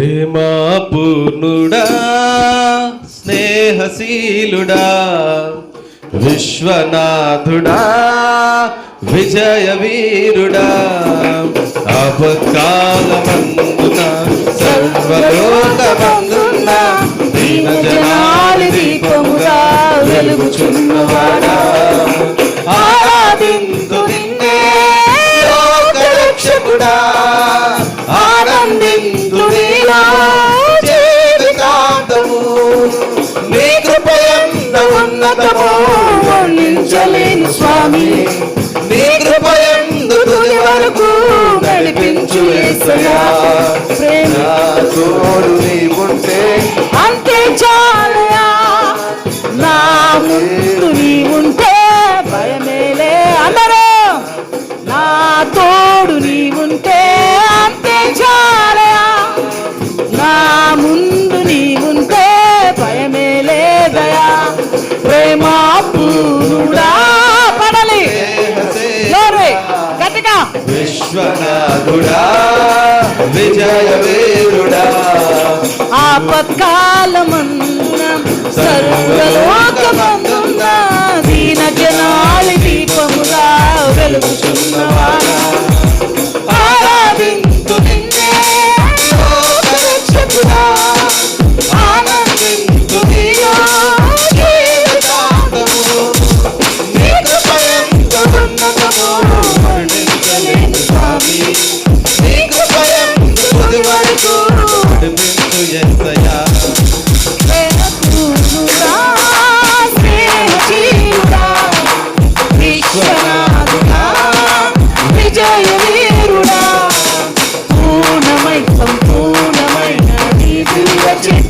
ప్రేమా స్నేహశీలుడా విశ్వనాథుడా విజయ వీరుడా అపకాలమందున సర్వలోకమందున దీన జనాలి దీపముగా వెలుగుచున్నవాడా. తోడు నీవుంటే అంతే చాలయా? నా ముందు నీవుంటే భయమేలే అందరూ నా తోడు నీవుంటే అంతే చాలయా? నా ముందు నీవుంటే భయమేలే దయా. ప్రేమ పూనుడా పడలి గట్టిగా. విశ్వనాథుడా విజయ వీరుడా ఆపత్కాలమన్న సర్వలోకమన్న Watch it.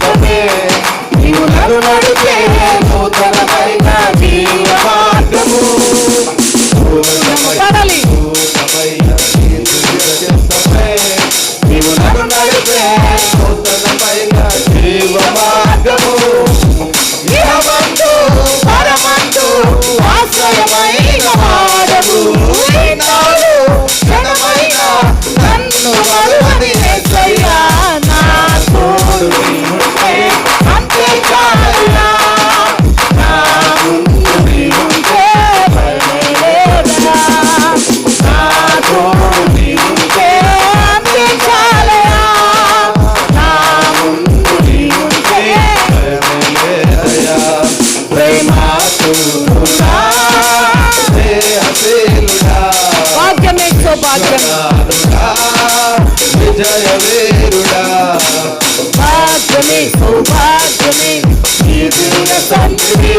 సౌభాగ్యమే దీవిన సన్నిధి.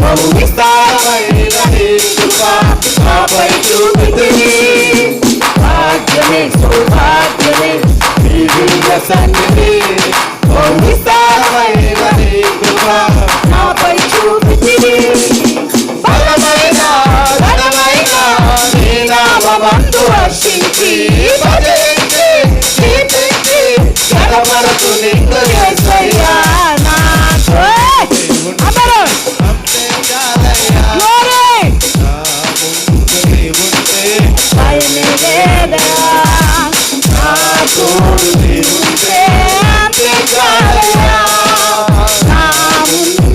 బహు విస్తారమైన కృప నాపై చూపుతుంది. భాగ్యమే సౌభాగ్యమే దీవిన సన్నిధి. బహు తోడు నీవు ప్రార్థించాలయ్యా నా ముందు